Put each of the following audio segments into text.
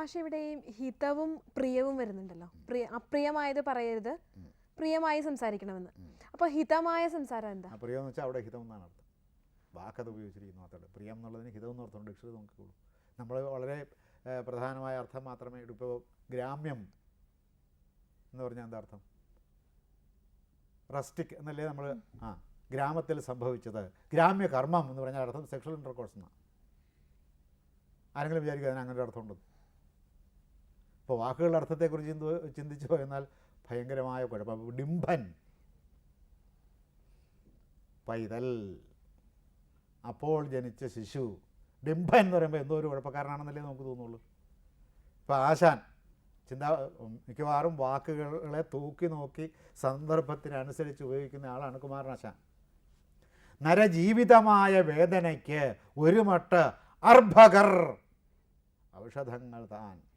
പക്ഷെ ഇവിടെ ഈ ഹിതവും പ്രിയവും വരുന്നുണ്ടല്ലോ. പ്രിയ അപ്രിയമായത് പറയരുത്. പ്രിയമായി സംസാരിക്കണമെന്ന്. അപ്പൊ ഹിതമായ സംസാരം എന്താ? പ്രിയം എന്ന് വെച്ചാൽ അവിടെ ഹിതം എന്നാണ് അർത്ഥം. വാക്കത് ഉപയോഗിച്ചിരിക്കുന്നു മാത്രമേ പ്രിയം എന്നുള്ളതിന് ഹിതം എന്ന് അർത്ഥം ഡിക്ഷണറി നോക്കിക്കോളൂ. നമ്മൾ വളരെ പ്രധാനമായ അർത്ഥം മാത്രമേ ഇപ്പോൾ ഗ്രാമ്യം എന്ന് പറഞ്ഞാൽ എന്താ അർത്ഥം? റസ്റ്റിക് എന്നല്ലേ നമ്മൾ ആ ഗ്രാമത്തിൽ സംഭവിച്ചത്. ഗ്രാമ്യ കർമ്മം എന്ന് പറഞ്ഞാൽ അർത്ഥം സെക്ഷൽ ഇന്റർകോഴ്സ് എന്നാണ് ആരെങ്കിലും വിചാരിക്കുക അതിന് അങ്ങനെ ഒരു അർത്ഥമുണ്ടെന്ന്? ഇപ്പോൾ വാക്കുകളുടെ അർത്ഥത്തെക്കുറിച്ച് ചിന്തു ചിന്തിച്ചു? എന്നാൽ ഭയങ്കരമായ കുഴപ്പം. ഡിംബൻ പൈതൽ അപ്പോൾ ജനിച്ച ശിശു. ഡിംബൻ എന്ന് പറയുമ്പോൾ എന്തോ ഒരു കുഴപ്പക്കാരനാണെന്നല്ലേ നമുക്ക് തോന്നുള്ളൂ. ഇപ്പോൾ ആശാൻ ചിന്താ മിക്കവാറും വാക്കുകളെ തൂക്കി നോക്കി സന്ദർഭത്തിനനുസരിച്ച് ഉപയോഗിക്കുന്ന ആളാണ് കുമാരനാശാൻ നരജീവിതമായ വേദനയ്ക്ക് ഒരു മട്ട് അർഭകർ ഔഷധങ്ങൾ താൻ.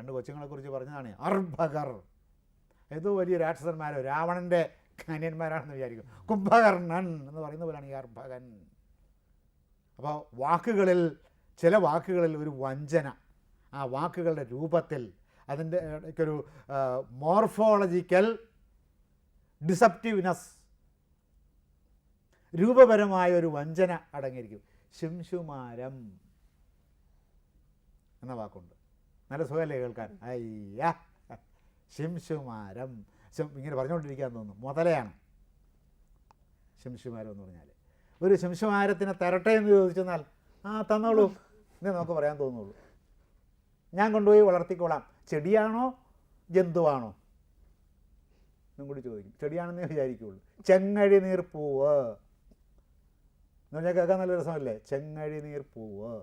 രണ്ട് കൊച്ചുങ്ങളെക്കുറിച്ച് പറഞ്ഞതാണ്. അർഭകർ. ഏതോ വലിയ രാക്ഷസന്മാരോ രാവണന്റെ കന്യന്മാരാണെന്ന് വിചാരിക്കും. കുംഭകർണൻ എന്ന് പറയുന്ന പോലെയാണ് ഈ അർഭകൻ. അപ്പോൾ വാക്കുകളിൽ ചില വാക്കുകളിൽ ഒരു വഞ്ചന. ആ വാക്കുകളുടെ രൂപത്തിൽ അതിന്റെ ഒരു മോർഫോളജിക്കൽ ഡിസപ്റ്റീവ്നെസ് രൂപപരമായ ഒരു വഞ്ചന അടങ്ങിയിരിക്കും. ശിംശുമാരം എന്ന വാക്കുണ്ട്. നല്ല സുഖമല്ലേ കേൾക്കാൻ? അയ്യ. ശിംശുമാരം. ഇങ്ങനെ പറഞ്ഞുകൊണ്ടിരിക്കാൻ തോന്നുന്നു. മുതലയാണ്. ശിംശുമാരം എന്ന് പറഞ്ഞാൽ ഒരു ശിംശുമാരത്തിനെ തരട്ടെ എന്ന് ചോദിച്ചെന്നാൽ ആ തന്നോളൂ. എന്നേ നമുക്ക് പറയാൻ തോന്നുള്ളൂ. ഞാൻ കൊണ്ടുപോയി വളർത്തിക്കോളാം. ചെടിയാണോ ജന്തുവാണോ? എന്നും കൂടി ചോദിക്കും. ചെടിയാണെന്നേ വിചാരിക്കുള്ളൂ. ചെങ്ങഴി നീർപ്പൂവ് എന്ന് പറഞ്ഞാൽ കേൾക്കാൻ നല്ല രസമല്ലേ? ചെങ്ങഴി നീർപ്പൂവ്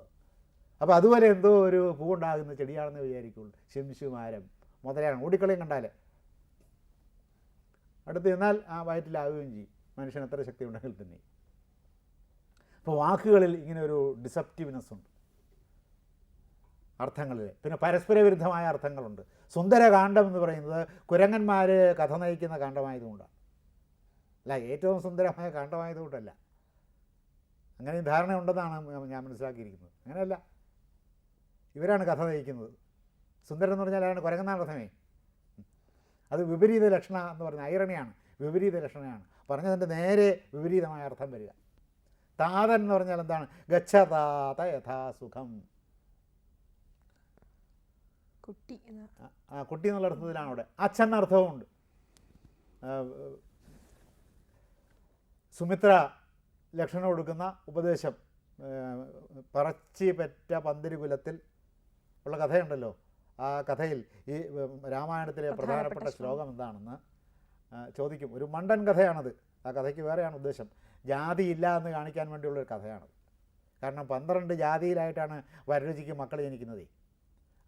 അപ്പോൾ അതുപോലെ എന്തോ ഒരു പൂവുണ്ടാകുന്ന ചെടിയാണെന്ന് വിചാരിക്കുള്ളൂ. ശിംശുമാരം മുതലാണ് ഓടിക്കളയും കണ്ടാൽ അടുത്ത് നിന്നാൽ ആ വയറ്റിലാവുകയും ചെയ്യും. മനുഷ്യൻ എത്ര ശക്തി ഉണ്ടെങ്കിൽ തന്നെ. അപ്പോൾ വാക്കുകളിൽ ഇങ്ങനെ ഒരു ഡിസപ്റ്റീവ്നെസ് ഉണ്ട്. അർത്ഥങ്ങളിൽ പിന്നെ പരസ്പര വിരുദ്ധമായ അർത്ഥങ്ങളുണ്ട്. സുന്ദരകാന്ഡം എന്ന് പറയുന്നത് കുരങ്ങന്മാർ കഥ നയിക്കുന്ന കാണ്ഡമായതുകൊണ്ടാണ്. അല്ല ഏറ്റവും സുന്ദരമായ കാണ്ഡമായതുകൊണ്ടല്ല. അങ്ങനെ ധാരണ ഉണ്ടെന്നാണ് ഞാൻ മനസ്സിലാക്കിയിരിക്കുന്നത്. അങ്ങനെയല്ല. ഇവരാണ് കഥ നയിക്കുന്നത്. സുന്ദരൻ എന്ന് പറഞ്ഞാൽ അതാണ് കുരങ്ങെന്നാണ് അർത്ഥമേ അത് വിപരീത ലക്ഷണ എന്ന് പറഞ്ഞ ഐറണിയാണ് വിപരീത ലക്ഷണയാണ്. പറഞ്ഞതിന്റെ നേരെ വിപരീതമായ അർത്ഥം വരിക. താതൻ എന്ന് പറഞ്ഞാൽ എന്താണ്? ഗച്ഛതാത യഥാസുഖം. കുട്ടി ആ, കുട്ടി എന്നുള്ള അർത്ഥത്തിലാണ് അവിടെ. അച്ഛൻ അർത്ഥവുമുണ്ട് സുമിത്ര ലക്ഷണം കൊടുക്കുന്ന ഉപദേശം പറച്ചി പെറ്റ പന്തിരുകുലത്തിൽ ഉള്ള കഥയുണ്ടല്ലോ. ആ കഥയിൽ ഈ രാമായണത്തിലെ പ്രധാനപ്പെട്ട ശ്ലോകം. എന്താണെന്ന് ചോദിക്കും. ഒരു മണ്ടൻ കഥയാണത്. ആ കഥയ്ക്ക് വേറെയാണ് ഉദ്ദേശം. ജാതി ഇല്ല എന്ന് കാണിക്കാൻ വേണ്ടിയുള്ളൊരു കഥയാണത്. കാരണം പന്ത്രണ്ട് ജാതിയിലായിട്ടാണ് വരരുചിക്ക് മക്കൾ ജനിക്കുന്നത്.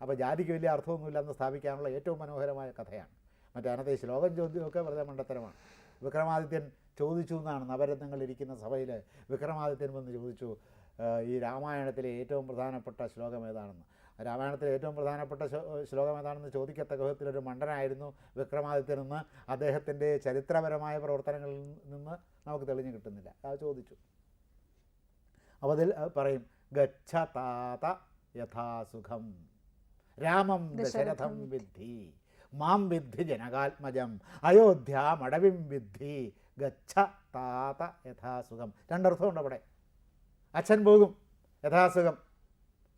അപ്പോൾ ജാതിക്ക് വലിയ അർത്ഥമൊന്നുമില്ലെന്ന് സ്ഥാപിക്കാനുള്ള ഏറ്റവും മനോഹരമായ കഥയാണ്. മറ്റേ അനത്തെ ശ്ലോകം ചോദ്യമൊക്കെ വെറുതെ മണ്ടത്തരമാണ്. വിക്രമാദിത്യൻ ചോദിച്ചു എന്നാണ് നവരത്നങ്ങൾ ഇരിക്കുന്ന സഭയിൽ വിക്രമാദിത്യൻ വന്ന് ചോദിച്ചു ഈ രാമായണത്തിലെ ഏറ്റവും പ്രധാനപ്പെട്ട ശ്ലോകം ഏതാണെന്ന്. രാമായണത്തിലെ ഏറ്റവും പ്രധാനപ്പെട്ട ശ്ലോ- ശ്ലോകം ഏതാണെന്ന് ചോദിക്കത്തക്ക വിധത്തിലൊരു മണ്ടനായിരുന്നു വിക്രമാദിത്യനെന്ന് അദ്ദേഹത്തിന്റെ ചരിത്രപരമായ പ്രവർത്തനങ്ങളിൽ നിന്ന് നമുക്ക് തെളിഞ്ഞു കിട്ടുന്നില്ല. അത് ചോദിച്ചു. അപ്പോൾ അതിൽ അത് പറയും ഗച്ഛ താത യഥാസുഖം രാമം ദശരഥം വിദ്ധി മാം വിദ്ധി ജനകാത്മജം അയോധ്യ മടവിം വിദ്ധി ഗച്ഛ താത യഥാസുഖം രണ്ടർത്ഥമുണ്ട് അവിടെ. അച്ഛൻ പോകും യഥാസുഖം.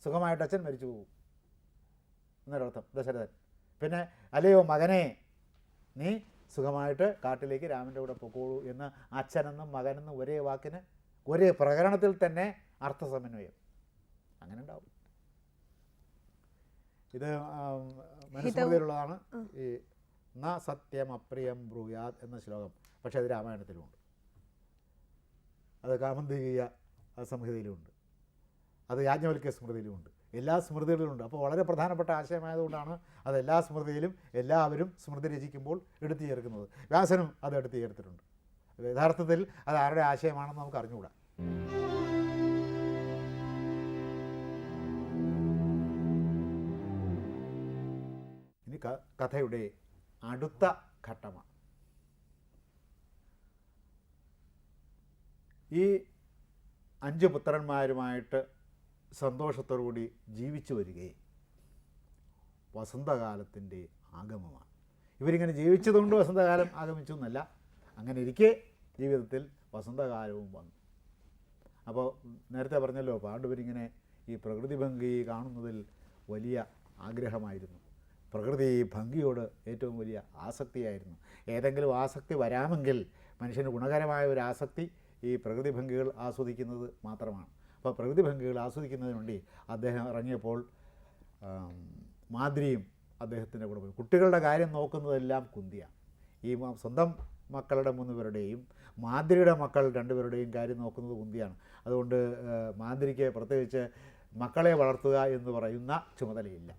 സുഖമായിട്ട് അച്ഛൻ മരിച്ചു പോകും എന്നൊരർത്ഥം. ദശരഥൻ പിന്നെ അല്ലയോ മകനെ നീ സുഖമായിട്ട് കാട്ടിലേക്ക് രാമന്റെ കൂടെ പൊക്കോളൂ എന്ന് അച്ഛനെന്നും മകനെന്നും ഒരേ വാക്കിന് ഒരേ പ്രകരണത്തിൽ തന്നെ അർത്ഥസമന്വയം. അങ്ങനെ ഉണ്ടാവും ഇത് മനസ്സിലുള്ളതാണ് മനുസ്മൃതിയിലുള്ളതാണ് ഈ ന സത്യം അപ്രിയം ബ്രൂയാത് എന്ന ശ്ലോകം. പക്ഷേ അത് രാമായണത്തിലുമുണ്ട് അത് കാമന്തികീയ സംഹിതയിലുമുണ്ട് അത് യാജ്ഞവൽക്യ സ്മൃതിയിലുമുണ്ട് എല്ലാ സ്മൃതികളിലുമുണ്ട് അപ്പോൾ വളരെ പ്രധാനപ്പെട്ട ആശയമായതുകൊണ്ടാണ് അത് എല്ലാ സ്മൃതിയിലും എല്ലാവരും സ്മൃതി രചിക്കുമ്പോൾ എടുത്തു ചേർക്കുന്നത്. വ്യാസനും അത് എടുത്തു ചേർത്തിട്ടുണ്ട്. യഥാർത്ഥത്തിൽ അത് ആരുടെ ആശയമാണെന്ന് നമുക്ക് അറിഞ്ഞുകൂടാ. ഇനി കഥയുടെ അടുത്ത ഘട്ടമാണ്. ഈ അഞ്ച് പുത്രന്മാരുമായിട്ട് സന്തോഷത്തോടുകൂടി ജീവിച്ചു വരികയും വസന്തകാലത്തിന്റെ ആഗമമാണ്. ഇവരിങ്ങനെ ജീവിച്ചതുകൊണ്ട് വസന്തകാലം ആഗമിച്ചു എന്നല്ല അങ്ങനെ ഇരിക്കെ ജീവിതത്തിൽ വസന്തകാലവും വന്നു. അപ്പോൾ നേരത്തെ പറഞ്ഞല്ലോ പാണ്ഡവരിങ്ങനെ ഈ പ്രകൃതി ഭംഗി കാണുന്നതിൽ വലിയ ആഗ്രഹമായിരുന്നു. പ്രകൃതി ഭംഗിയോട് ഏറ്റവും വലിയ ആസക്തിയായിരുന്നു. ഏതെങ്കിലും ആസക്തി വരാമെങ്കിൽ മനുഷ്യന് ഗുണകരമായ ഒരു ആസക്തി ഈ പ്രകൃതി ഭംഗികൾ ആസ്വദിക്കുന്നത് മാത്രമാണ്. അപ്പോൾ പ്രകൃതി ഭംഗികൾ ആസ്വദിക്കുന്നതിന് വേണ്ടി അദ്ദേഹം ഇറങ്ങിയപ്പോൾ മാതിരിയും അദ്ദേഹത്തിന്റെ കൂടെ പോയി. കുട്ടികളുടെ കാര്യം നോക്കുന്നതെല്ലാം കുന്തിയാണ്. ഈ സ്വന്തം മക്കളുടെ മൂന്ന് പേരുടെയും മാതിരിയുടെ മക്കൾ രണ്ടുപേരുടെയും കാര്യം നോക്കുന്നത് കുന്തിയാണ്. അതുകൊണ്ട് മാതിരിക്ക് പ്രത്യേകിച്ച് മക്കളെ വളർത്തുക എന്ന് പറയുന്ന ചുമതലയില്ല.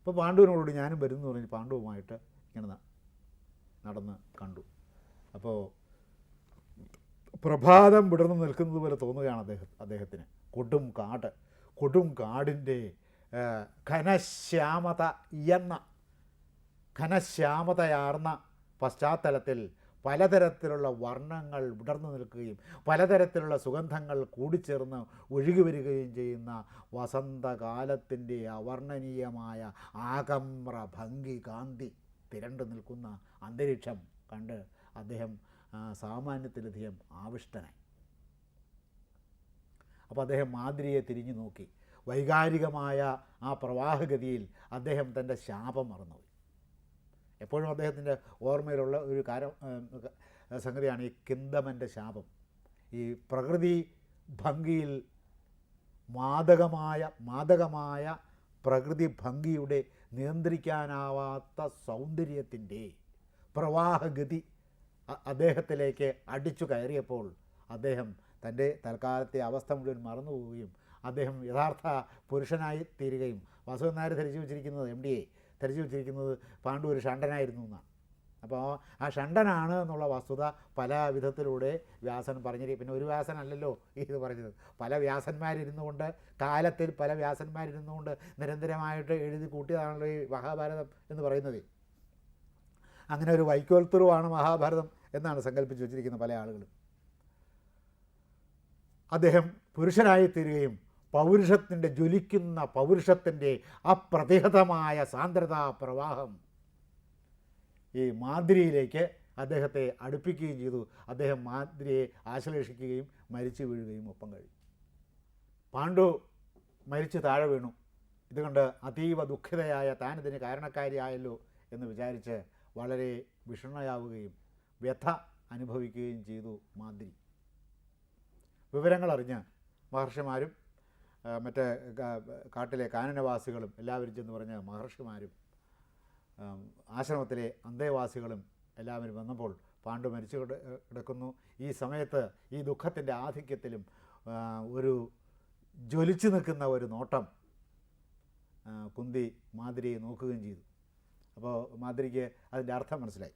അപ്പോൾ പാണ്ഡുവിനോട് ഞാനും വരുന്നു പറഞ്ഞ് പാണ്ഡുവുമായിട്ട് ഇങ്ങനെ നടന്ന് കണ്ടു. അപ്പോൾ പ്രഭാതം വിടർന്നു നിൽക്കുന്നത് പോലെ തോന്നുകയാണ് അദ്ദേഹം അദ്ദേഹത്തിന്. കൊടും കാട് കൊടും കാടിന്റെ ഘനശ്യാമത എന്ന ഘനശ്യാമതയാർന്ന പശ്ചാത്തലത്തിൽ പലതരത്തിലുള്ള വർണങ്ങൾ വിടർന്നു നിൽക്കുകയും പലതരത്തിലുള്ള സുഗന്ധങ്ങൾ കൂടിച്ചേർന്ന് ഒഴുകി വരികയും ചെയ്യുന്ന വസന്തകാലത്തിന്റെ അവർണനീയമായ ആകമ്ര ഭംഗി കാന്തി തിരണ്ടു നിൽക്കുന്ന അന്തരീക്ഷം കണ്ട് അദ്ദേഹം സാമാന്യത്തിലധികം ആവിഷ്ടനായി. അപ്പോൾ അദ്ദേഹം മാതിരിയെ തിരിഞ്ഞു നോക്കി. വൈകാരികമായ ആ പ്രവാഹഗതിയിൽ അദ്ദേഹം തന്റെ ശാപം മറന്നുപോയി. എപ്പോഴും അദ്ദേഹത്തിന്റെ ഓർമ്മയിലുള്ള ഒരു കാര്യം സംഗതിയാണ് ഈ കിന്തമന്റെ ശാപം. ഈ പ്രകൃതി ഭംഗിയിൽ മാദകമായ മാദകമായ പ്രകൃതി ഭംഗിയുടെ നിയന്ത്രിക്കാനാവാത്ത സൗന്ദര്യത്തിന്റെ പ്രവാഹഗതി അദ്ദേഹത്തിലേക്ക് അടിച്ചു കയറിയപ്പോൾ അദ്ദേഹം തന്റെ തൽക്കാലത്തെ അവസ്ഥ മുഴുവൻ മറന്നുപോവുകയും അദ്ദേഹം യഥാർത്ഥ പുരുഷനായി തീരുകയും വാസുദേവൻ നായർ ധരിച്ചു വെച്ചിരിക്കുന്നത് എം ഡി എ ധരിച്ചു വെച്ചിരിക്കുന്നത് പാണ്ഡു ഒരു ഷണ്ടനായിരുന്നു എന്നാണ്. അപ്പോൾ ആ ഷണ്ടനാണ് എന്നുള്ള വസ്തുത പല വിധത്തിലൂടെ വ്യാസൻ പറഞ്ഞിരിക്കും പിന്നെ ഒരു വ്യാസനല്ലല്ലോ ഇത് പറഞ്ഞത്. പല വ്യാസന്മാരിരുന്നു കൊണ്ട് കാലത്തിൽ പല വ്യാസന്മാരിരുന്നു കൊണ്ട് നിരന്തരമായിട്ട് എഴുതി കൂട്ടിയതാണല്ലോ ഈ മഹാഭാരതം എന്ന് പറയുന്നത്. അങ്ങനെ ഒരു വൈക്കോൽത്തുറുവാണ് മഹാഭാരതം എന്നാണ് സങ്കല്പിച്ച് വെച്ചിരിക്കുന്ന പല ആളുകളും. അദ്ദേഹം പുരുഷനായി തീരുകയും പൗരുഷത്തിന്റെ ജ്വലിക്കുന്ന പൗരുഷത്തിന്റെ അപ്രതിഹതമായ സാന്ദ്രതാ പ്രവാഹം ഈ മാതിരിയിലേക്ക് അദ്ദേഹത്തെ അടുപ്പിക്കുകയും ചെയ്തു. അദ്ദേഹം മാതിരിയെ ആശ്ലേഷിക്കുകയും മരിച്ചു വീഴുകയും ഒപ്പം കഴിയും പാണ്ഡു മരിച്ച് താഴെ വീണു. ഇതുകൊണ്ട് അതീവ ദുഃഖിതയായ താനിതിന് കാരണക്കാരിയായല്ലോ എന്ന് വിചാരിച്ച് വളരെ വിഷണ്ണയാവുകയും വ്യഥ അനുഭവിക്കുകയും ചെയ്തു മാതിരി. വിവരങ്ങളറിഞ്ഞ് മഹർഷിമാരും മറ്റേ കാട്ടിലെ കാനനവാസികളും എല്ലാവരും ചെന്ന് പറഞ്ഞ മഹർഷിമാരും ആശ്രമത്തിലെ അന്തേവാസികളും എല്ലാവരും വന്നപ്പോൾ പാണ്ഡു മരിച്ചു കിടക്കുന്നു. ഈ സമയത്ത് ഈ ദുഃഖത്തിന്റെ ആധിക്യത്തിലും ഒരു ജ്വലിച്ചു നിൽക്കുന്ന ഒരു നോട്ടം കുന്തി മാതിരിയെ നോക്കുകയും ചെയ്തു. അപ്പോൾ മാതിരിക്ക് അതിന്റെ അർത്ഥം മനസ്സിലായി.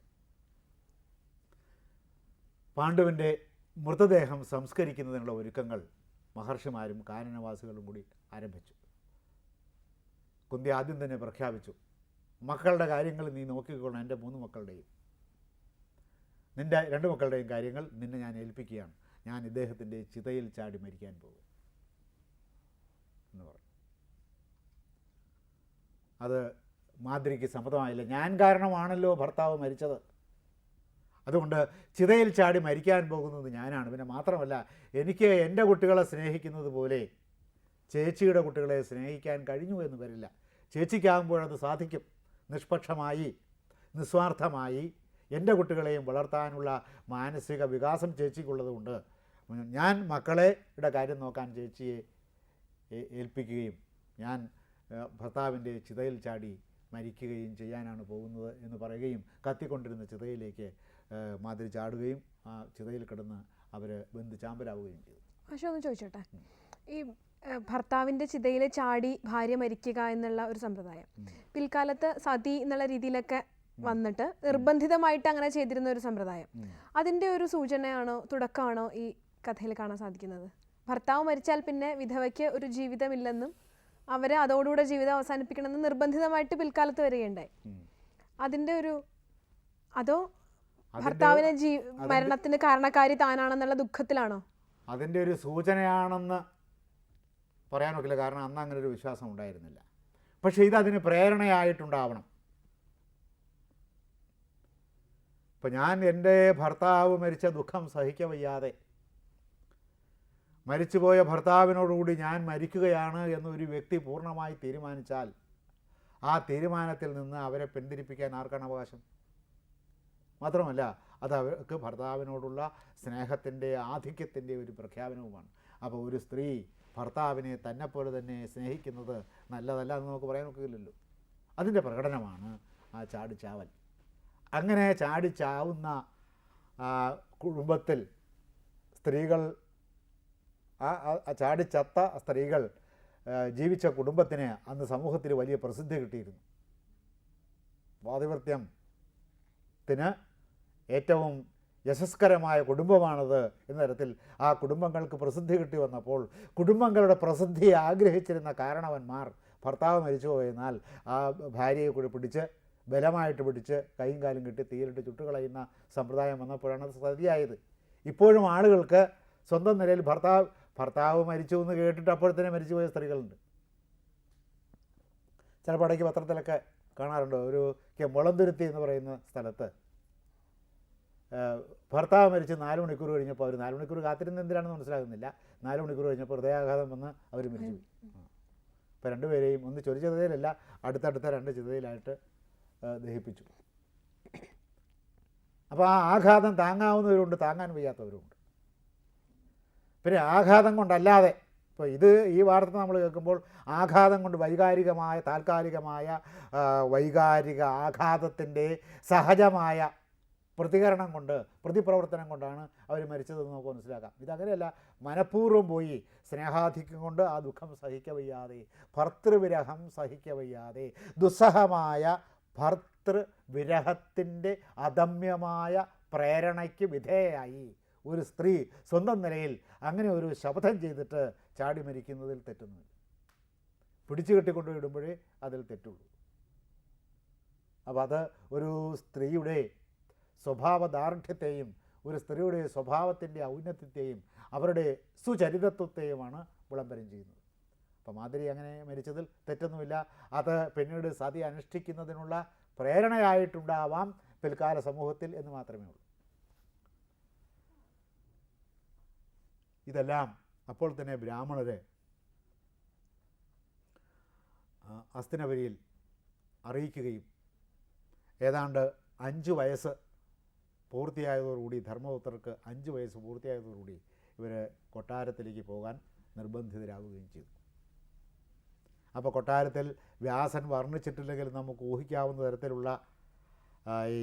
പാണ്ഡുവിന്റെ മൃതദേഹം സംസ്കരിക്കുന്നതിനുള്ള ഒരുക്കങ്ങൾ മഹർഷിമാരും കാനനവാസികളും കൂടി ആരംഭിച്ചു. കുന്തി ആദ്യം തന്നെ പ്രഖ്യാപിച്ചു മക്കളുടെ കാര്യങ്ങൾ നീ നോക്കിക്കൊള്ളണം എന്റെ മൂന്ന് മക്കളുടെയും. നിന്റെ രണ്ട് മക്കളുടെയും കാര്യങ്ങൾ നിന്നെ ഞാൻ ഏൽപ്പിക്കുകയാണ്. ഞാൻ ഇദ്ദേഹത്തിന്റെ ചിതയിൽ ചാടി മരിക്കാൻ പോകും. എന്ന് പറഞ്ഞു. അത് മാതിരിക്ക് സമ്മതമായില്ല. ഞാൻ കാരണമാണല്ലോ ഭർത്താവ് മരിച്ചത്. അതുകൊണ്ട് ചിതയിൽ ചാടി മരിക്കാൻ പോകുന്നത് ഞാനാണ്. പിന്നെ മാത്രമല്ല എനിക്ക് എന്റെ കുട്ടികളെ സ്നേഹിക്കുന്നത് പോലെ ചേച്ചിയുടെ കുട്ടികളെ സ്നേഹിക്കാൻ കഴിഞ്ഞു എന്ന് വരില്ല. ചേച്ചിക്കാകുമ്പോഴത് സാധിക്കും. നിഷ്പക്ഷമായി നിസ്വാർത്ഥമായി എന്റെ കുട്ടികളെയും വളർത്താനുള്ള മാനസിക വികാസം ചേച്ചിക്കുള്ളതുകൊണ്ട് ഞാൻ മക്കളെയുടെ കാര്യം നോക്കാൻ ചേച്ചിയെ ഏൽപ്പിക്കുകയും ഞാൻ ഭർത്താവിന്റെ ചിതയിൽ ചാടി മരിക്കുകയും ചെയ്യാനാണ് പോകുന്നത് എന്ന് പറയുകയും കത്തിക്കൊണ്ടിരുന്ന ചിതയിലേക്ക് മാതിരി ചാടുകയും ആ ചിതയിൽ കിടന്ന് അവർ ബന്ധു ചാമ്പലാവുകയും ചെയ്തു. പക്ഷേ ഒന്ന് ചോദിച്ചോട്ടെ? ഈ ഭർത്താവിന്റെ ഭർത്താവിന്റെ ചിതയിൽ ചാടി ഭാര്യ മരിക്കുക എന്നുള്ള ഒരു സമ്പ്രദായം. പിൽക്കാലത്ത് സതി എന്നുള്ള രീതിയിലൊക്കെ വന്നിട്ട് നിർബന്ധിതമായിട്ട് അങ്ങനെ ചെയ്തിരുന്ന ഒരു സമ്പ്രദായം. അതിന്റെ അതിന്റെ ഒരു സൂചനയാണോ തുടക്കമാണോ ഈ കഥയിൽ കാണാൻ സാധിക്കുന്നത്? ഭർത്താവ് മരിച്ചാൽ പിന്നെ വിധവയ്ക്ക് ഒരു ജീവിതമില്ലെന്നും അവരെ അതോടുകൂടെ ജീവിതം അവസാനിപ്പിക്കണമെന്ന് നിർബന്ധിതമായിട്ട് പിൽക്കാലത്ത് വരികയുണ്ടായി. അതിന്റെ അതിന്റെ ഒരു അതോ ഭർത്താവിന് ജീ മരണത്തിന് കാരണക്കാരി താനാണെന്നുള്ള ദുഃഖത്തിലാണോ? അതിന്റെ ഒരു സൂചനയാണെന്ന് പറയാൻ ഒക്കില്ല. കാരണം അന്ന് അങ്ങനെ ഒരു വിശ്വാസം ഉണ്ടായിരുന്നില്ല. പക്ഷേ അതിന് പ്രേരണയായിട്ടുണ്ടാവണം. ഇപ്പം ഞാൻ എന്റെ ഭർത്താവ് മരിച്ച ദുഃഖം സഹിക്ക വയ്യാതെ മരിച്ചുപോയ ഭർത്താവിനോടുകൂടി ഞാൻ മരിക്കുകയാണ് എന്നൊരു വ്യക്തി പൂർണമായി തീരുമാനിച്ചാൽ ആ തീരുമാനത്തിൽ നിന്ന് അവരെ പിന്തിരിപ്പിക്കാൻ ആർക്കാണ് അവകാശം? മാത്രമല്ല അത് അവർക്ക് ഭർത്താവിനോടുള്ള സ്നേഹത്തിന്റെ ആധിക്യത്തിന്റെ ഒരു പ്രഖ്യാപനവുമാണ്. അപ്പോൾ ഒരു സ്ത്രീ ഭർത്താവിനെ തന്നെപ്പോലെ തന്നെ സ്നേഹിക്കുന്നത് നല്ലതല്ല എന്ന് നമുക്ക് പറയാൻ ഒക്കില്ലല്ലോ അതിന്റെ പ്രകടനമാണ് ആ ചാടിച്ചാവൽ. അങ്ങനെ ചാടിച്ചാവുന്ന കുടുംബത്തിൽ സ്ത്രീകൾ ആ ചാടിച്ചത്ത സ്ത്രീകൾ ജീവിച്ച കുടുംബത്തിന് അന്ന് സമൂഹത്തിൽ വലിയ പ്രസിദ്ധി കിട്ടിയിരുന്നു. സ്വാതിവൃത്യത്തിന് ഏറ്റവും യശസ്കരമായ കുടുംബമാണത് എന്ന തരത്തിൽ ആ കുടുംബങ്ങൾക്ക് പ്രസിദ്ധി കിട്ടി വന്നപ്പോൾ കുടുംബങ്ങളുടെ പ്രസിദ്ധിയെ ആഗ്രഹിച്ചിരുന്ന കാരണവന്മാർ ഭർത്താവ് മരിച്ചു പോയെന്നാൽ ആ ഭാര്യയെ കൂടി പിടിച്ച് ബലമായിട്ട് പിടിച്ച് കൈയും കാലും കെട്ടി തീയിലിട്ട് ചുട്ടുകളയുന്ന സമ്പ്രദായം വന്നപ്പോഴാണ് സതിയായത്. ഇപ്പോഴും ആളുകൾക്ക് സ്വന്തം നിലയിൽ ഭർത്താവ് ഭർത്താവ് മരിച്ചു എന്ന് കേട്ടിട്ട് അപ്പോഴത്തന്നെ മരിച്ചുപോയ സ്ത്രീകളുണ്ട്. ചിലപ്പോൾ ഇടയ്ക്ക് പത്രത്തിലൊക്കെ കാണാറുണ്ട്. ഒരു മുളന്തുരുത്തി എന്ന് പറയുന്ന സ്ഥലത്ത് ഭർത്താവ് മരിച്ച് നാല് മണിക്കൂർ കഴിഞ്ഞപ്പോൾ അവർ നാല് മണിക്കൂർ കാത്തിരുന്ന് എന്തിനാണെന്ന് മനസ്സിലാകുന്നില്ല. നാല് മണിക്കൂർ കഴിഞ്ഞപ്പോൾ ഹൃദയാഘാതം വന്ന് അവർ മരിച്ചു. അപ്പോൾ രണ്ടുപേരെയും ഒന്ന് ചൊരു ചിതയിലല്ല അടുത്തടുത്ത രണ്ട് ചിതയിലായിട്ട് ദഹിപ്പിച്ചു. അപ്പോൾ ആ ആഘാതം താങ്ങാവുന്നവരുണ്ട് താങ്ങാൻ വയ്യാത്തവരുമുണ്ട്. പിന്നെ ആഘാതം കൊണ്ടല്ലാതെ ഇപ്പോൾ ഇത് ഈ വാർത്ത നമ്മൾ കേൾക്കുമ്പോൾ ആഘാതം കൊണ്ട് വൈകാരികമായ താൽക്കാലികമായ വൈകാരിക ആഘാതത്തിന്റെ സഹജമായ പ്രതികരണം കൊണ്ട് പ്രതിപ്രവർത്തനം കൊണ്ടാണ് അവർ മരിച്ചതെന്ന് നമുക്ക് മനസ്സിലാക്കാം. ഇതങ്ങനെയല്ല മനഃപൂർവം പോയി സ്നേഹാധിക്യം കൊണ്ട് ആ ദുഃഖം സഹിക്ക വയ്യാതെ ഭർത്തൃവിരഹം സഹിക്ക വയ്യാതെ ദുസ്സഹമായ ഭർത്തൃവിരഹത്തിന്റെ അദമ്യമായ പ്രേരണയ്ക്ക് വിധേയായി ഒരു സ്ത്രീ സ്വന്തം നിലയിൽ അങ്ങനെ ഒരു ശപഥം ചെയ്തിട്ട് ചാടി മരിക്കുന്നതിൽ തെറ്റുന്നില്ല പിടിച്ചു കെട്ടിക്കൊണ്ട് ഇടുമ്പോഴേ അതിൽ തെറ്റുള്ളൂ. അപ്പോൾ അത് ഒരു സ്ത്രീയുടെ സ്വഭാവദാർഢ്യത്തെയും ഒരു സ്ത്രീയുടെ സ്വഭാവത്തിന്റെ ഔന്നത്യത്തെയും അവരുടെ സുചരിതത്വത്തെയുമാണ് വിളംബരം ചെയ്യുന്നത്. അപ്പോൾ മാതിരി അങ്ങനെ മരിച്ചതിൽ തെറ്റൊന്നുമില്ല. അത് പിന്നീട് സതി അനുഷ്ഠിക്കുന്നതിനുള്ള പ്രേരണയായിട്ടുണ്ടാവാം പിൽക്കാല സമൂഹത്തിൽ എന്ന് മാത്രമേ ഉള്ളൂ. ഇതെല്ലാം അപ്പോൾ തന്നെ ബ്രാഹ്മണരെ അസ്തിനപുരിയിൽ അറിയിക്കുകയും ഏതാണ്ട് അഞ്ച് വയസ്സ് പൂർത്തിയായതോടുകൂടി ധർമ്മപുത്രർക്ക് അഞ്ച് വയസ്സ് പൂർത്തിയായതോടുകൂടി ഇവർ കൊട്ടാരത്തിലേക്ക് പോകാൻ നിർബന്ധിതരാകുകയും ചെയ്തു. അപ്പോൾ കൊട്ടാരത്തിൽ വ്യാസൻ വർണിച്ചിട്ടില്ലെങ്കിൽ നമുക്ക് ഊഹിക്കാവുന്ന തരത്തിലുള്ള ഈ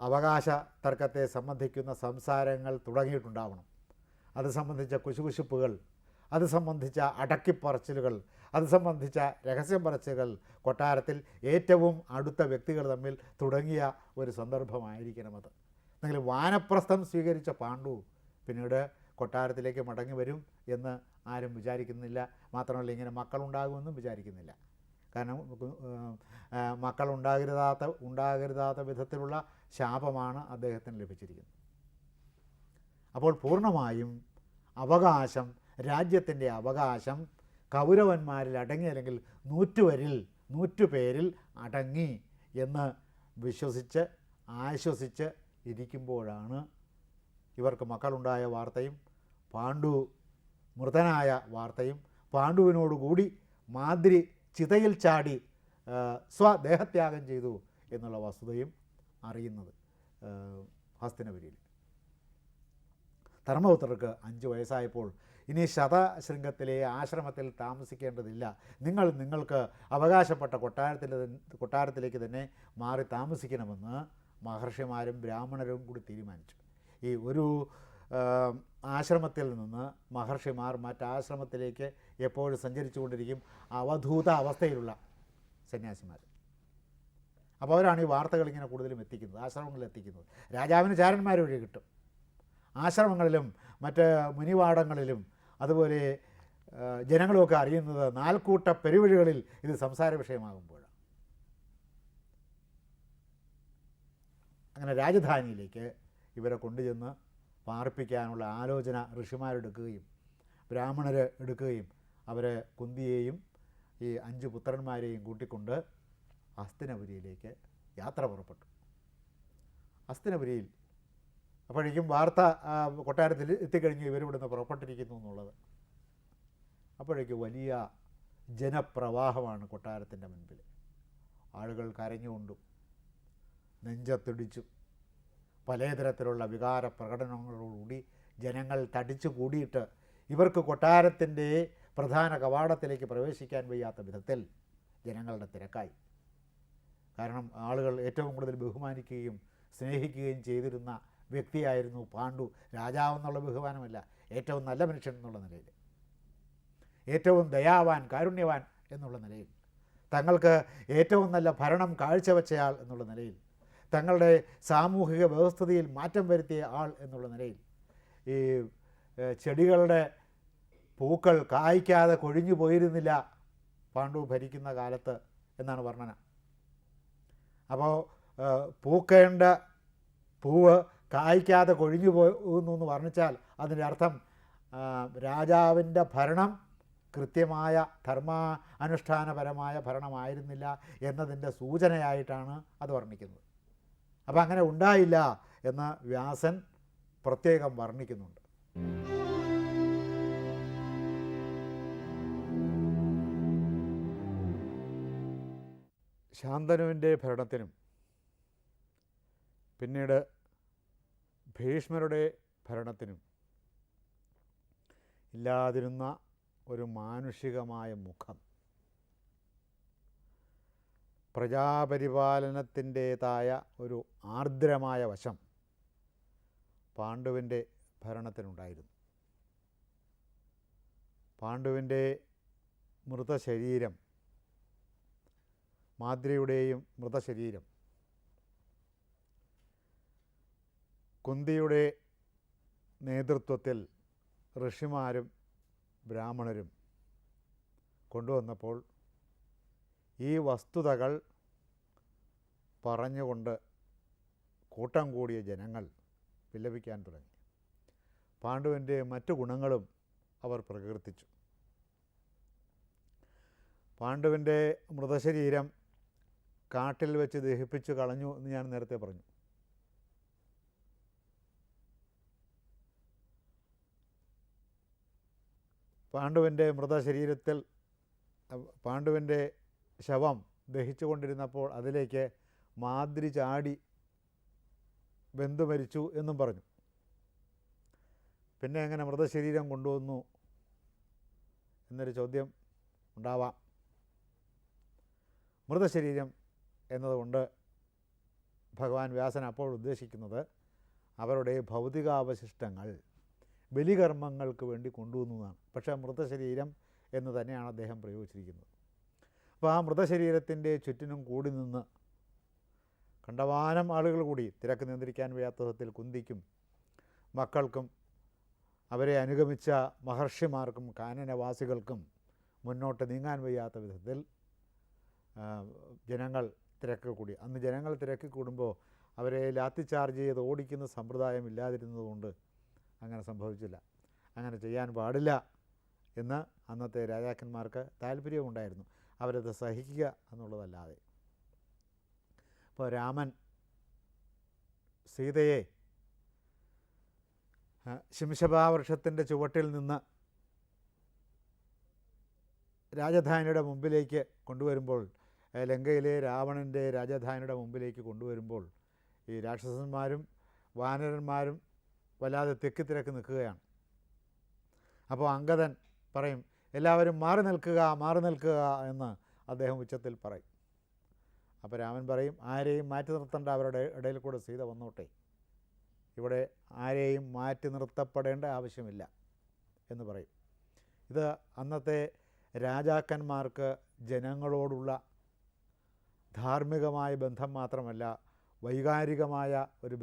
അവകാശ തർക്കത്തെ സംബന്ധിക്കുന്ന സംസാരങ്ങൾ തുടങ്ങിയിട്ടുണ്ടാവണം. അത് സംബന്ധിച്ച കുശുകുശുപ്പുകൾ അത് സംബന്ധിച്ച അടക്കിപ്പറച്ചിലുകൾ അത് സംബന്ധിച്ച രഹസ്യം പറച്ചുകൾ കൊട്ടാരത്തിൽ ഏറ്റവും അടുത്ത വ്യക്തികൾ തമ്മിൽ തുടങ്ങിയ ഒരു സന്ദർഭമായിരിക്കണം അത്. എന്നെങ്കിൽ വാനപ്രസ്ഥം സ്വീകരിച്ച പാണ്ഡു പിന്നീട് കൊട്ടാരത്തിലേക്ക് മടങ്ങി വരും എന്ന് ആരും വിചാരിക്കുന്നില്ല. മാത്രമല്ല ഇങ്ങനെ മക്കളുണ്ടാകുമെന്നും വിചാരിക്കുന്നില്ല. കാരണം മക്കൾ ഉണ്ടാകരുതാത്ത ഉണ്ടാകരുതാത്ത വിധത്തിലുള്ള ശാപമാണ് അദ്ദേഹത്തിന് ലഭിച്ചിരിക്കുന്നത്. അപ്പോൾ പൂർണമായും അവകാശം രാജ്യത്തിന്റെ അവകാശം കൗരവന്മാരിൽ അടങ്ങി അല്ലെങ്കിൽ നൂറ്റുവരിൽ നൂറ്റുപേരിൽ അടങ്ങി എന്ന് വിശ്വസിച്ച് ആശ്വസിച്ച് ഇരിക്കുമ്പോഴാണ് ഇവർക്ക് മക്കളുണ്ടായ വാർത്തയും പാണ്ഡു മൃതനായ വാർത്തയും പാണ്ഡുവിനോടുകൂടി മാതിരി ചിതയിൽ ചാടി സ്വദേഹത്യാഗം ചെയ്തു എന്നുള്ള വസ്തുതയും അറിയുന്നത് ഹസ്തനവരിയിൽ ധർമ്മപുത്രർക്ക് അഞ്ച് വയസ്സായപ്പോൾ ഇനി ശതശൃംഗത്തിലെ ആശ്രമത്തിൽ താമസിക്കേണ്ടതില്ല. നിങ്ങൾ നിങ്ങൾക്ക് അവകാശപ്പെട്ട കൊട്ടാരത്തിൽ കൊട്ടാരത്തിലേക്ക് തന്നെ മാറി താമസിക്കണമെന്ന് മഹർഷിമാരും ബ്രാഹ്മണരും കൂടി തീരുമാനിച്ചു. ഈ ഒരു ആശ്രമത്തിൽ നിന്ന് മഹർഷിമാർ മറ്റാശ്രമത്തിലേക്ക് എപ്പോഴും സഞ്ചരിച്ചുകൊണ്ടിരിക്കും അവധൂത അവസ്ഥയിലുള്ള സന്യാസിമാർ. അപ്പോൾ അവരാണ് ഈ വാർത്തകൾ ഇങ്ങനെ കൂടുതലും എത്തിക്കുന്നത് ആശ്രമങ്ങളിൽ എത്തിക്കുന്നത്. രാജാവിന് ചാരന്മാർ വഴി കിട്ടും. ആശ്രമങ്ങളിലും മറ്റ് മുനിവാടങ്ങളിലും അതുപോലെ ജനങ്ങളുമൊക്കെ അറിയുന്നത് നാൽക്കൂട്ട പെരുവഴികളിൽ ഇത് സംസാര വിഷയമാകുമ്പോഴാണ് അങ്ങനെ രാജധാനിയിലേക്ക് ഇവരെ കൊണ്ടുചെന്ന് പാർപ്പിക്കാനുള്ള ആലോചന ഋഷിമാരെടുക്കുകയും ബ്രാഹ്മണർ എടുക്കുകയും അവരെ കുന്തിയെയും ഈ അഞ്ച് പുത്രന്മാരെയും കൂട്ടിക്കൊണ്ട് അസ്തിനപുരിയിലേക്ക് യാത്ര പുറപ്പെട്ടു. അസ്തിനപുരിയിൽ അപ്പോഴേക്കും വാർത്ത കൊട്ടാരത്തിൽ എത്തിക്കഴിഞ്ഞ് ഇവരിവിടുന്ന് പുറപ്പെട്ടിരിക്കുന്നു എന്നുള്ളത്. അപ്പോഴേക്ക് വലിയ ജനപ്രവാഹമാണ് കൊട്ടാരത്തിന്റെ മുൻപിൽ. ആളുകൾ കരഞ്ഞുകൊണ്ടും. നെഞ്ചത്തിടിച്ചും. പലതരത്തിലുള്ള വികാര പ്രകടനങ്ങളോടുകൂടി ജനങ്ങൾ തടിച്ചു കൂടിയിട്ട് ഇവർക്ക് കൊട്ടാരത്തിന്റെ പ്രധാന കവാടത്തിലേക്ക് പ്രവേശിക്കാൻ വയ്യാത്ത വിധത്തിൽ ജനങ്ങളുടെ തിരക്കായി. കാരണം ആളുകൾ ഏറ്റവും കൂടുതൽ ബഹുമാനിക്കുകയും സ്നേഹിക്കുകയും ചെയ്തിരുന്ന വ്യക്തിയായിരുന്നു പാണ്ഡു. രാജാവെന്നുള്ള ബഹുമാനമല്ല ഏറ്റവും നല്ല മനുഷ്യൻ എന്നുള്ള നിലയിൽ. ഏറ്റവും ദയാവാൻ കാരുണ്യവാൻ എന്നുള്ള നിലയിൽ. തങ്ങൾക്ക് ഏറ്റവും നല്ല ഭരണം കാഴ്ചവെച്ചയാൾ എന്നുള്ള നിലയിൽ തങ്ങളുടെ സാമൂഹിക വ്യവസ്ഥിതിയിൽ മാറ്റം വരുത്തിയ ആൾ എന്നുള്ള നിലയിൽ ഈ ചെടികളുടെ പൂക്കൾ കായ്ക്കാതെ കൊഴിഞ്ഞു പോയിരുന്നില്ല പാണ്ഡു ഭരിക്കുന്ന കാലത്ത് എന്നാണ് വർണന. അപ്പോൾ പൂക്കേണ്ട പൂവ് കായ്ക്കാതെ കൊഴിഞ്ഞു പോകുന്നു എന്ന് വർണിച്ചാൽ അതിന്റെ അർത്ഥം രാജാവിന്റെ ഭരണം കൃത്യമായ ധർമ്മ അനുഷ്ഠാനപരമായ ഭരണമായിരുന്നില്ല എന്നതിന്റെ സൂചനയായിട്ടാണ് അത് വർണിക്കുന്നത്. അപ്പോൾ അങ്ങനെ ഉണ്ടായില്ല എന്ന് വ്യാസൻ പ്രത്യേകം വർണിക്കുന്നുണ്ട്. ശാന്തനുവിന്റെ ഭരണത്തിനും പിന്നീട് ഭീഷ്മരുടെ ഭരണത്തിനും ഇല്ലാതിരുന്ന ഒരു മാനുഷികമായ മുഖം. പ്രജാപരിപാലനത്തിന്റേതായ ഒരു ആർദ്രമായ വശം പാണ്ഡുവിന്റെ ഭരണത്തിനുണ്ടായിരുന്നു. പാണ്ഡുവിന്റെ മൃതശരീരം മാദ്രിയുടെയും മൃതശരീരം കുന്തിയുടെ നേതൃത്വത്തിൽ ഋഷിമാരും ബ്രാഹ്മണരും കൊണ്ടുവന്നപ്പോൾ ഈ വസ്തുതകൾ പറഞ്ഞുകൊണ്ട് കൂട്ടം കൂടിയ ജനങ്ങൾ വിലപിക്കാൻ തുടങ്ങി. പാണ്ഡുവിന്റെ മറ്റു ഗുണങ്ങളും അവർ പ്രകീർത്തിച്ചു. പാണ്ഡുവിന്റെ മൃതശരീരം കാട്ടിൽ വെച്ച് ദഹിപ്പിച്ച് കളഞ്ഞു എന്ന് ഞാൻ നേരത്തെ പറഞ്ഞു. പാണ്ഡുവിന്റെ മൃതശരീരത്തിൽ പാണ്ഡുവിന്റെ ശവം ദഹിച്ചു കൊണ്ടിരുന്നപ്പോൾ അതിലേക്ക് മാതിരി ചാടി ബന്ധു മരിച്ചു എന്നും പറഞ്ഞു. പിന്നെ എങ്ങനെ മൃതശരീരം കൊണ്ടുവന്നു എന്നൊരു ചോദ്യം ഉണ്ടാവാം. മൃതശരീരം എന്നതുകൊണ്ട് ഭഗവാൻ വ്യാസൻ അപ്പോൾ ഉദ്ദേശിക്കുന്നത് അവരുടെ ഭൗതികാവശിഷ്ടങ്ങൾ ബലികർമ്മങ്ങൾക്ക് വേണ്ടി കൊണ്ടുവന്നതാണ്. പക്ഷേ മൃതശരീരം എന്ന് തന്നെയാണ് അദ്ദേഹം പ്രയോഗിച്ചിരിക്കുന്നത്. അപ്പോൾ ആ മൃതശരീരത്തിന്റെ ചുറ്റിനും കൂടി നിന്ന് കണ്ടവാനം ആളുകൾ കൂടി തിരക്ക് നിയന്ത്രിക്കാൻ വയ്യാത്ത വിധത്തിൽ കുന്തിക്കും. മക്കൾക്കും അവരെ അനുഗമിച്ച മഹർഷിമാർക്കും കാനനവാസികൾക്കും മുന്നോട്ട് നീങ്ങാൻ വയ്യാത്ത വിധത്തിൽ ജനങ്ങൾ തിരക്ക് കൂടി. അന്ന് ജനങ്ങൾ തിരക്ക് കൂടുമ്പോൾ അവരെ ലാത്തി ചാർജ് ചെയ്ത് ഓടിക്കുന്ന സമ്പ്രദായം ഇല്ലാതിരുന്നതുകൊണ്ട് അങ്ങനെ സംഭവിച്ചില്ല. അങ്ങനെ ചെയ്യാൻ പാടില്ല എന്ന് അന്നത്തെ രാജാക്കന്മാർക്ക് താല്പര്യമുണ്ടായിരുന്നു. അവരത് സഹിക്കുക എന്നുള്ളതല്ലാതെ. ഇപ്പോൾ രാമൻ സീതയെ ശിംശഭാവൃക്ഷത്തിന്റെ ചുവട്ടിൽ നിന്ന് രാജധാനിയുടെ മുമ്പിലേക്ക് കൊണ്ടുവരുമ്പോൾ ലങ്കയിലെ രാവണന്റെ രാജധാനിയുടെ മുമ്പിലേക്ക് കൊണ്ടുവരുമ്പോൾ ഈ രാക്ഷസന്മാരും വാനരന്മാരും വല്ലാതെ തെക്കിത്തിരക്ക് നിൽക്കുകയാണ്. അപ്പോൾ അങ്കദൻ പറയും എല്ലാവരും മാറി നിൽക്കുക മാറി നിൽക്കുക എന്ന് അദ്ദേഹം ഉച്ചത്തിൽ പറയും. അപ്പോൾ രാമൻ പറയും ആരെയും മാറ്റി നിർത്തേണ്ട അവരുടെ ഇടയിൽ കൂടെ സീത വന്നോട്ടെ. ഇവിടെ ആരെയും മാറ്റി നിർത്തപ്പെടേണ്ട ആവശ്യമില്ല എന്ന് പറയും. ഇത് അന്നത്തെ രാജാക്കന്മാർക്ക് ജനങ്ങളോടുള്ള ധാർമ്മികമായ ബന്ധം മാത്രമല്ല വൈകാരികമായ ഒരു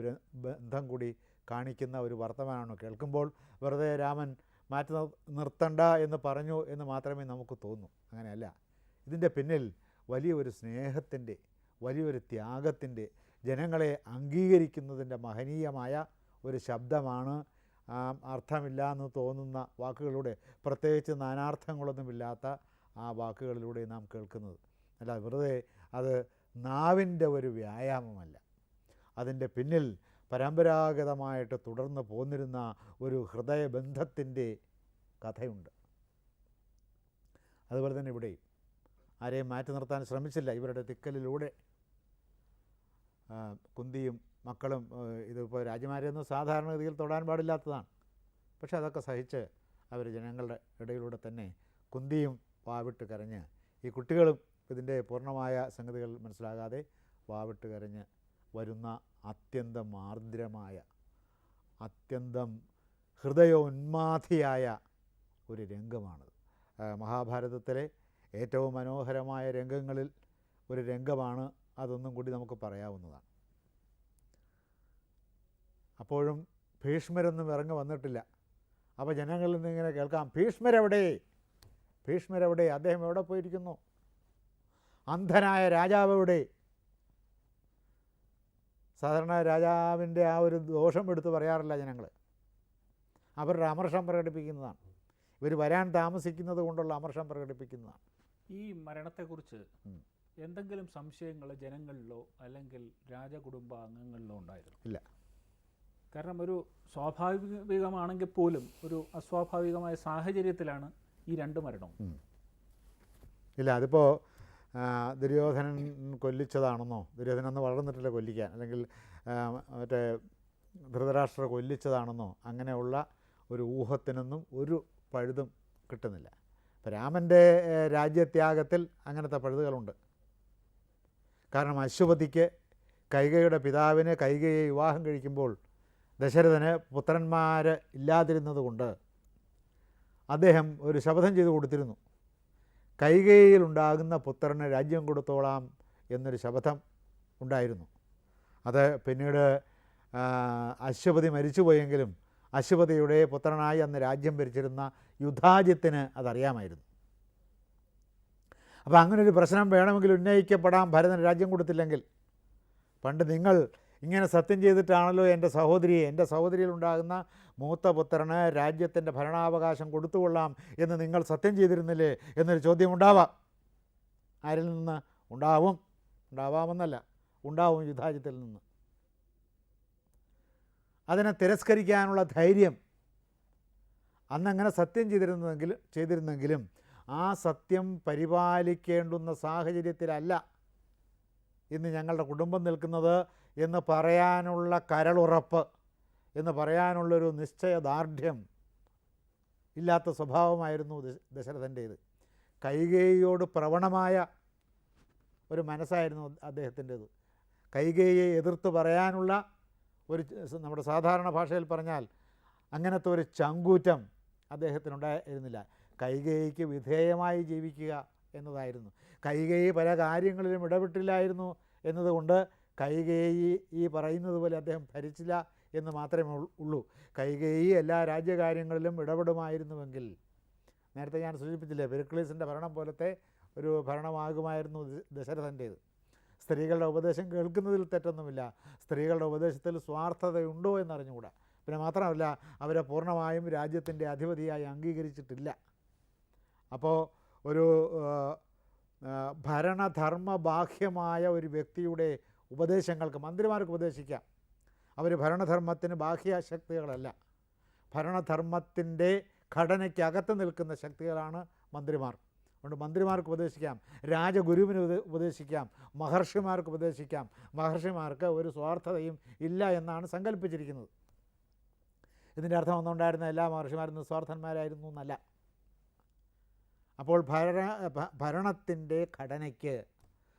ബന്ധം കൂടി കാണിക്കുന്ന ഒരു വർത്തമാനമാണ്. കേൾക്കുമ്പോൾ വെറുതെ രാമൻ മാറ്റി നിർ- നിർത്തണ്ട എന്ന് പറഞ്ഞു എന്ന് മാത്രമേ നമുക്ക് തോന്നൂ. അങ്ങനെയല്ല. ഇതിന്റെ പിന്നിൽ വലിയൊരു സ്നേഹത്തിന്റെ വലിയൊരു ത്യാഗത്തിന്റെ ജനങ്ങളെ അംഗീകരിക്കുന്നതിന്റെ മഹനീയമായ ഒരു ശബ്ദമാണ് അർത്ഥമില്ല എന്ന് തോന്നുന്ന വാക്കുകളിലൂടെ പ്രത്യേകിച്ച് നാനാർത്ഥങ്ങളൊന്നുമില്ലാത്ത ആ വാക്കുകളിലൂടെ നാം കേൾക്കുന്നത്. അല്ല വെറുതെ അത് നാവിന്റെ ഒരു വ്യായാമമല്ല. അതിന്റെ പിന്നിൽ പരമ്പരാഗതമായിട്ട് തുടർന്ന് പോന്നിരുന്ന ഒരു ഹൃദയബന്ധത്തിന്റെ കഥയുണ്ട്. അതുപോലെ തന്നെ ഇവിടെയും ആരെയും മാറ്റി നിർത്താൻ ശ്രമിച്ചില്ല. ഇവരുടെ തിക്കലിലൂടെ കുന്തിയും മക്കളും ഇതിപ്പോൾ രാജമാരെയൊന്നും സാധാരണഗതിയിൽ തൊടാൻ പാടില്ലാത്തതാണ്. പക്ഷെ അതൊക്കെ സഹിച്ച് അവർ ജനങ്ങളുടെ ഇടയിലൂടെ തന്നെ കുന്തിയും വാവിട്ട് കരഞ്ഞ് ഈ കുട്ടികളും ഇതിന്റെ പൂർണമായ സംഗതികൾ മനസ്സിലാകാതെ വാവിട്ട് കരഞ്ഞ് വരുന്ന അത്യന്തം ആർദ്രമായ അത്യന്തം ഹൃദയോന്മാധിയായ ഒരു രംഗമാണത്. മഹാഭാരതത്തിലെ ഏറ്റവും മനോഹരമായ രംഗങ്ങളിൽ ഒരു രംഗമാണ് അതൊന്നും കൂടി നമുക്ക് പറയാവുന്നതാണ്. അപ്പോഴും ഭീഷ്മരൊന്നും ഇറങ്ങി വന്നിട്ടില്ല. അപ്പോൾ ജനങ്ങളിൽ നിന്ന് ഇങ്ങനെ കേൾക്കാം ഭീഷ്മരെവിടെ? ഭീഷ്മരെവിടെ? അദ്ദേഹം എവിടെ പോയിരിക്കുന്നു? അന്ധനായ രാജാവ് എവിടെ? സാധാരണ രാജാവിന്റെ ആ ഒരു ദോഷം എടുത്ത് പറയാറില്ല ജനങ്ങൾ. അവരുടെ അമർഷം പ്രകടിപ്പിക്കുന്നതാണ്. ഇവർ വരാൻ താമസിക്കുന്നത് കൊണ്ടുള്ള അമർഷം പ്രകടിപ്പിക്കുന്നതാണ്. ഈ മരണത്തെക്കുറിച്ച് എന്തെങ്കിലും സംശയങ്ങൾ ജനങ്ങളിലോ അല്ലെങ്കിൽ രാജകുടുംബ അംഗങ്ങളിലോ ഉണ്ടായിരുന്നു? ഇല്ല. കാരണം ഒരു സ്വാഭാവികമാണെങ്കിൽ പോലും ഒരു അസ്വാഭാവികമായ സാഹചര്യത്തിലാണ് ഈ രണ്ട് മരണവും. ഇല്ല അതിപ്പോൾ ദുര്യോധനൻ കൊല്ലിച്ചതാണെന്നോ? ദുര്യോധനൻ അന്ന് വളർന്നിട്ടില്ല കൊല്ലിക്കാൻ. അല്ലെങ്കിൽ മറ്റേ ധൃതരാഷ്ട്ര കൊല്ലിച്ചതാണെന്നോ? അങ്ങനെയുള്ള ഒരു ഊഹത്തിനൊന്നും ഒരു പഴുതും കിട്ടുന്നില്ല. ഇപ്പം രാമന്റെ രാജ്യത്യാഗത്തിൽ അങ്ങനത്തെ പഴുതുകളുണ്ട്. കാരണം അശ്വപതിക്ക് കൈകയുടെ പിതാവിന് കൈകയെ വിവാഹം കഴിക്കുമ്പോൾ ദശരഥന് പുത്രന്മാർ ഇല്ലാതിരുന്നതുകൊണ്ട് അദ്ദേഹം ഒരു ശപഥം ചെയ്തു കൊടുത്തിരുന്നു. കൈകയിലുണ്ടാകുന്ന പുത്രന് രാജ്യം കൊടുത്തോളാം എന്നൊരു ശപഥം ഉണ്ടായിരുന്നു. അത് പിന്നീട് അശ്വപതി മരിച്ചുപോയെങ്കിലും അശ്വപതിയുടെ പുത്രനായി അന്ന് രാജ്യം ഭരിച്ചിരുന്ന യുദ്ധാജിത്തിന് അതറിയാമായിരുന്നു. അപ്പോൾ അങ്ങനെ ഒരു പ്രശ്നം വേണമെങ്കിൽ ഉന്നയിക്കപ്പെടാം. ഭരതൻ രാജ്യം കൊടുത്തില്ലെങ്കിൽ. പണ്ട് നിങ്ങൾ ഇങ്ങനെ സത്യം ചെയ്തിട്ടാണല്ലോ എന്റെ സഹോദരിയെ എന്റെ സഹോദരിയിലുണ്ടാകുന്ന മൂത്ത പുത്രന് രാജ്യത്തിന്റെ ഭരണാവകാശം കൊടുത്തുകൊള്ളാം എന്ന് നിങ്ങൾ സത്യം ചെയ്തിരുന്നില്ലേ എന്നൊരു ചോദ്യം ഉണ്ടാവാം. ആരിൽ നിന്ന്? ഉണ്ടാവും. ഉണ്ടാവാമെന്നല്ല. ഉണ്ടാവും യുദ്ധാജ്യത്തിൽ നിന്ന്. അതിനെ തിരസ്കരിക്കാനുള്ള ധൈര്യം. അന്നങ്ങനെ സത്യം ചെയ്തിരുന്നെങ്കിൽ ചെയ്തിരുന്നെങ്കിലും ആ സത്യം പരിപാലിക്കേണ്ടുന്ന സാഹചര്യത്തിലല്ല ഇന്ന് ഞങ്ങളുടെ കുടുംബം നിൽക്കുന്നത് എന്ന് പറയാനുള്ള കരളുറപ്പ്. എന്ന് പറയാനുള്ളൊരു നിശ്ചയദാർഢ്യം ഇല്ലാത്ത സ്വഭാവമായിരുന്നു ദശ- ദശരഥന്റേത്. കൈകേയിയോട് പ്രവണമായ ഒരു മനസ്സായിരുന്നു അദ്ദേഹത്തിന്റേത്. കൈകേയിയെ എതിർത്ത് പറയാനുള്ള ഒരു നമ്മുടെ സാധാരണ ഭാഷയിൽ പറഞ്ഞാൽ അങ്ങനത്തെ ഒരു ചങ്കൂറ്റം അദ്ദേഹത്തിനുണ്ടായിരുന്നില്ല. കൈകേയിക്ക് വിധേയമായി ജീവിക്കുക എന്നതായിരുന്നു. കൈകേയി പല കാര്യങ്ങളിലും ഇടപെട്ടില്ലായിരുന്നു എന്നതുകൊണ്ട് കൈകേയി ഈ പറയുന്നത് പോലെ അദ്ദേഹം ഭരിച്ചില്ല എന്ന് മാത്രമേ ഉള്ളൂ. കൈകേയി എല്ലാ രാജ്യകാര്യങ്ങളിലും ഇടപെടുമായിരുന്നുവെങ്കിൽ നേരത്തെ ഞാൻ സൂചിപ്പിച്ചില്ലേ പെരുക്ലീസിന്റെ ഭരണം പോലത്തെ ഒരു ഭരണമാകുമായിരുന്നു ദശരഥന്റേത് സ്ത്രീകളുടെ ഉപദേശം കേൾക്കുന്നതിൽ തെറ്റൊന്നുമില്ല. സ്ത്രീകളുടെ ഉപദേശത്തിൽ സ്വാർത്ഥതയുണ്ടോ എന്നറിഞ്ഞുകൂടാ. പിന്നെ മാത്രമല്ല അവരെ പൂർണമായും രാജ്യത്തിന്റെ അധിപതിയായി അംഗീകരിച്ചിട്ടില്ല. അപ്പോൾ ഒരു ഭരണധർമ്മ ബാഹ്യമായ ഒരു വ്യക്തിയുടെ ഉപദേശങ്ങൾക്ക് മന്ത്രിമാർക്ക് ഉപദേശിക്കാം. അവർ ഭരണധർമ്മത്തിന് ബാഹ്യ ശക്തികളല്ല. ഭരണധർമ്മത്തിന്റെ ഘടനയ്ക്കകത്ത് നിൽക്കുന്ന ശക്തികളാണ് മന്ത്രിമാർ. അതുകൊണ്ട് മന്ത്രിമാർക്ക് ഉപദേശിക്കാം രാജഗുരുവിന് ഉപദേശിക്കാം മഹർഷിമാർക്ക് ഉപദേശിക്കാം. മഹർഷിമാർക്ക് ഒരു സ്വാർത്ഥതയും ഇല്ല എന്നാണ് സങ്കല്പിച്ചിരിക്കുന്നത് ഇതിന്റെ അർത്ഥം ഒന്നുണ്ടായിരുന്ന എല്ലാ മഹർഷിമാരും നിസ്വാർത്ഥന്മാരായിരുന്നു എന്നല്ല. അപ്പോൾ ഭരണ ഭരണത്തിന്റെ ഘടനയ്ക്ക്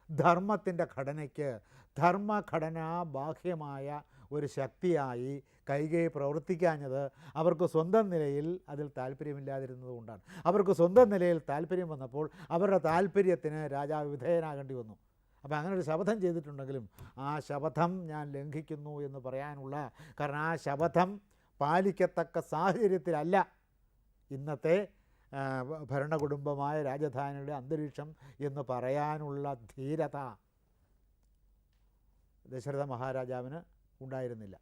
ധർമ്മത്തിന്റെ ഘടനയ്ക്ക് ധർമ്മഘടനാ ബാഹ്യമായ ഒരു ശക്തിയായി കൈകൈ പ്രവർത്തിക്കാഞ്ഞത് അവർക്ക് സ്വന്തം നിലയിൽ അതിൽ താല്പര്യമില്ലാതിരുന്നത് കൊണ്ടാണ്. അവർക്ക് സ്വന്തം നിലയിൽ താല്പര്യം വന്നപ്പോൾ അവരുടെ താല്പര്യത്തിന് രാജാവ് വിധേയനാകേണ്ടി വന്നു. അപ്പോൾ അങ്ങനെ ഒരു ശപഥം ചെയ്തിട്ടുണ്ടെങ്കിലും ആ ശപഥം ഞാൻ ലംഘിക്കുന്നു എന്ന് പറയാനുള്ള കാരണം ആ ശപഥം പാലിക്കത്തക്ക സാഹചര്യത്തിലല്ല. ഇന്നത്തെ ഭരണകുടുംബമായ രാജധാനിയുടെ അന്തരീക്ഷം എന്ന് പറയാനുള്ള ധീരത. ദശരഥ മഹാരാജാവിന് ഉണ്ടായിരുന്നില്ല.